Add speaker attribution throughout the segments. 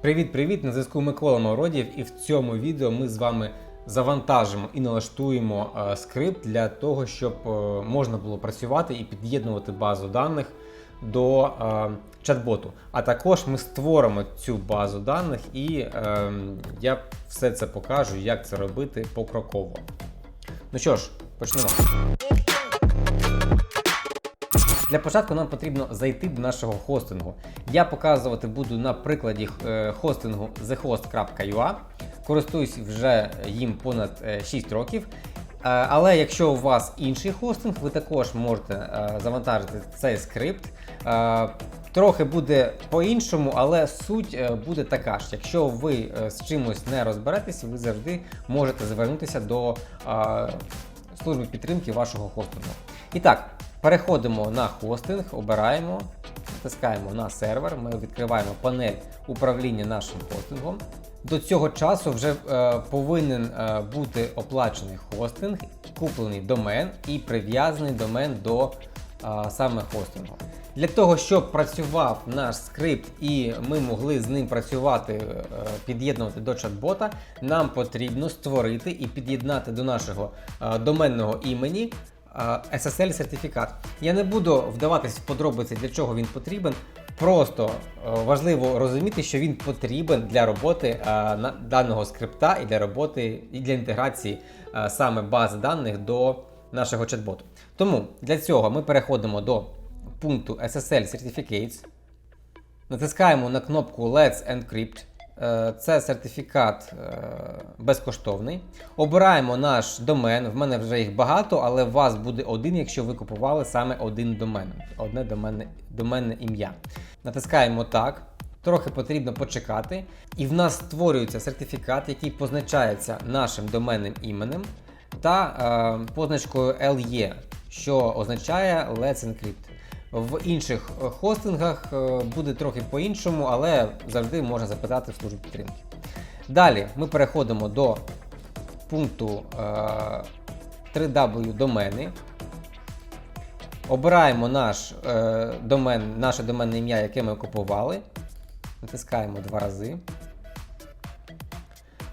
Speaker 1: Привіт-привіт! На зв'язку Микола Мородів, і в цьому відео ми з вами завантажимо і налаштуємо е, скрипт для того, щоб е, можна було працювати і під'єднувати базу даних до е, чат-боту. А також ми створимо цю базу даних і я все це покажу, як це робити покроково. Ну що ж, почнемо. Для початку нам потрібно зайти до нашого хостингу. Я показувати буду на прикладі е, хостингу thehost.ua. Користуюсь вже їм понад е, 6 років. Е, Але якщо у вас інший хостинг, ви також можете е, завантажити цей скрипт. Е, Трохи буде по-іншому, але суть е, буде така ж. Якщо ви е, з чимось не розберетеся, ви завжди можете звернутися до е, служби підтримки вашого хостингу. І так, переходимо на хостинг, обираємо, натискаємо на сервер, ми відкриваємо панель управління нашим хостингом. До цього часу вже е, повинен е, бути оплачений хостинг, куплений домен і прив'язаний домен до е, саме хостингу. Для того, щоб працював наш скрипт і ми могли з ним працювати, е, під'єднувати до чат-бота, нам потрібно створити і під'єднати до нашого е, доменного імені е, SSL сертифікат. Я не буду вдаватись в подробиці, для чого він потрібен. Просто е, важливо розуміти, що він потрібен для роботи е, даного скрипта і для роботи і для інтеграції саме бази даних до нашого чат-боту. Тому для цього ми переходимо до пункту SSL Certificates, натискаємо на кнопку Let's Encrypt. Е, Це сертифікат е, безкоштовний. Обираємо наш домен. В мене вже їх багато, але у вас буде один, якщо ви купували саме один домен, одне доменне, доменне ім'я. Натискаємо так. Трохи потрібно почекати, і в нас створюється сертифікат, який позначається нашим доменним іменем та е, позначкою LE, що означає Let's Encrypt. В інших е, хостингах е, буде трохи по-іншому, але завжди можна запитати в службу підтримки. Далі ми переходимо до пункту е, 3W домени. Обираємо наш е, домен, наше доменне ім'я, яке ми купували. Натискаємо два рази.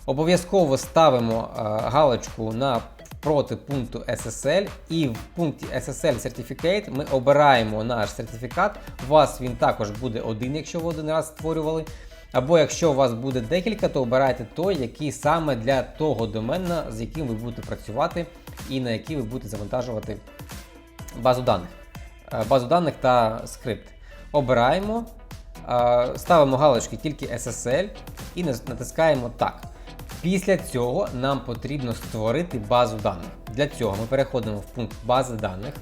Speaker 1: Обов'язково ставимо е, галочку на проти пункту SSL, і в пункті SSL Certificate ми обираємо наш сертифікат. У вас він також буде один, якщо ви один раз створювали. Або якщо у вас буде декілька, то обирайте той, який саме для того домена, з яким ви будете працювати і на який ви будете завантажувати базу даних. Е, Базу даних та скрипт. Обираємо, е, ставимо галочки тільки SSL і натискаємо так. Після цього нам потрібно створити базу даних. Для цього ми переходимо в пункт бази даних,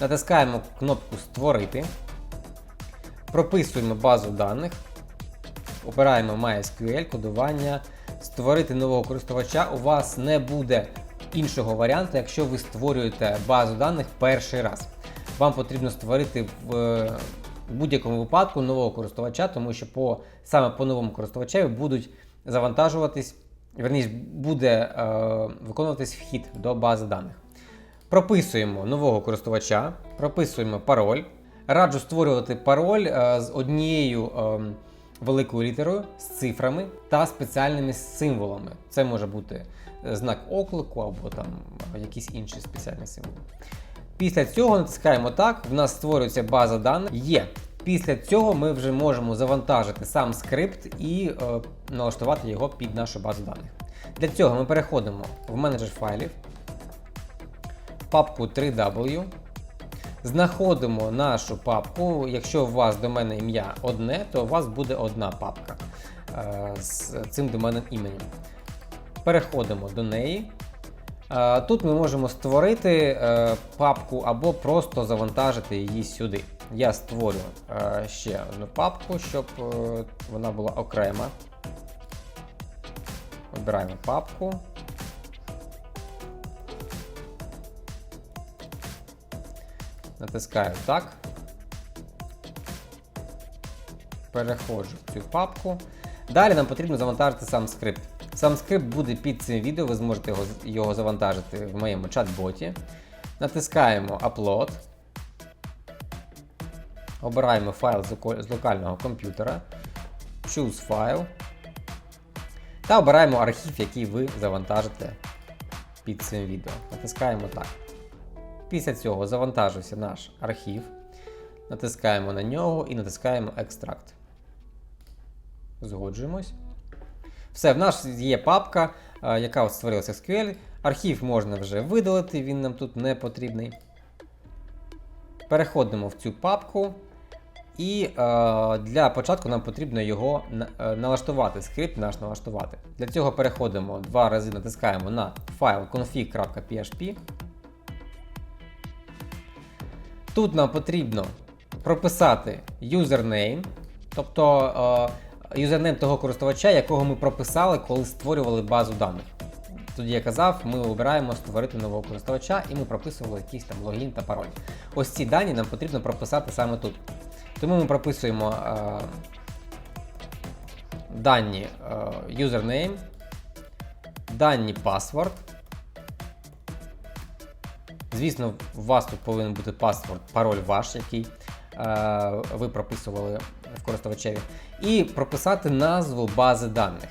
Speaker 1: натискаємо кнопку Створити, прописуємо базу даних, обираємо MySQL, кодування, створити нового користувача. У вас не буде іншого варіанту, якщо ви створюєте базу даних перший раз. Вам потрібно створити в е, будь-якому випадку нового користувача, тому що по, саме по новому користувачеві будуть завантажуватись, верніше, буде е, виконуватись вхід до бази даних. Прописуємо нового користувача, прописуємо пароль. Раджу створювати пароль е, з однією е, великою літерою, з цифрами та спеціальними символами. Це може бути е, знак оклику або там е, якісь інші спеціальні символи. Після цього натискаємо так, в нас створюється база даних. Є. Після цього ми вже можемо завантажити сам скрипт і е, налаштувати його під нашу базу даних. Для цього ми переходимо в менеджер файлів, папку 3W, знаходимо нашу папку. Якщо у вас доменне ім'я одне, то у вас буде одна папка е, з цим доменним іменем. Переходимо до неї. Е, Тут ми можемо створити е, папку або просто завантажити її сюди. Я створю е, ще одну папку, щоб вона була окрема. Вибираємо папку. Натискаю так. Переходжу в цю папку. Далі нам потрібно завантажити сам скрипт. Сам скрипт буде під цим відео, ви зможете його, його завантажити в моєму чат-боті. Натискаємо Upload. Обираємо файл з локального комп'ютера. Choose File та обираємо архів, який ви завантажите під цим відео. Натискаємо так. Після цього завантажився наш архів. Натискаємо на нього і натискаємо Екстракт. Згоджуємось. Все, в нас є папка, е, яка от створилася SQL. Архів можна вже видалити, він нам тут не потрібний. Переходимо в цю папку. І е, для початку нам потрібно його е, налаштувати, скрипт наш налаштувати. Для цього переходимо два рази, натискаємо на файл config.php. Тут нам потрібно прописати юзернейм, тобто е, юзернейм того користувача, якого ми прописали, коли створювали базу даних. Тоді я казав, ми обираємо створити нового користувача і ми прописували якийсь там логін та пароль. Ось ці дані нам потрібно прописати саме тут. Тому ми прописуємо е, дані е, дані password. Звісно, у вас тут повинен бути паспорт, пароль ваш, який е, ви прописували в користувачеві. І прописати назву бази даних.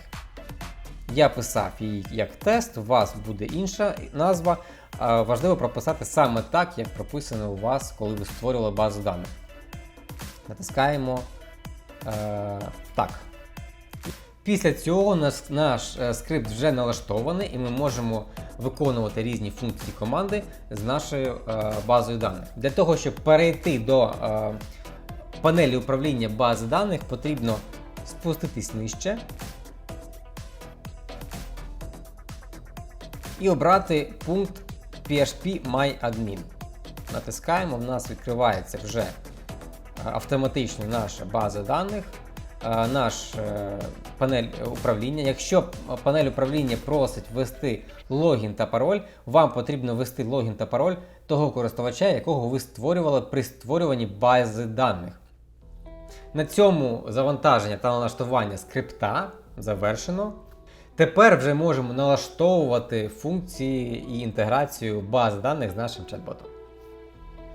Speaker 1: Я писав її як тест, у вас буде інша назва. Важливо прописати саме так, як прописано у вас, коли ви створювали базу даних. Натискаємо е, так. Після цього наш, наш е, скрипт вже налаштований, і ми можемо виконувати різні функції команди з нашою е, базою даних. Для того, щоб перейти до е, панелі управління бази даних, потрібно спуститись нижче і обрати пункт PHP MyAdmin. Натискаємо, в нас відкривається вже е, автоматично наша база даних, е, наш е, панель управління. Якщо панель управління просить ввести логін та пароль, вам потрібно ввести логін та пароль того користувача, якого ви створювали при створюванні бази даних. На цьому завантаження та налаштування скрипта завершено. Тепер вже можемо налаштовувати функції і інтеграцію баз даних з нашим чат-ботом.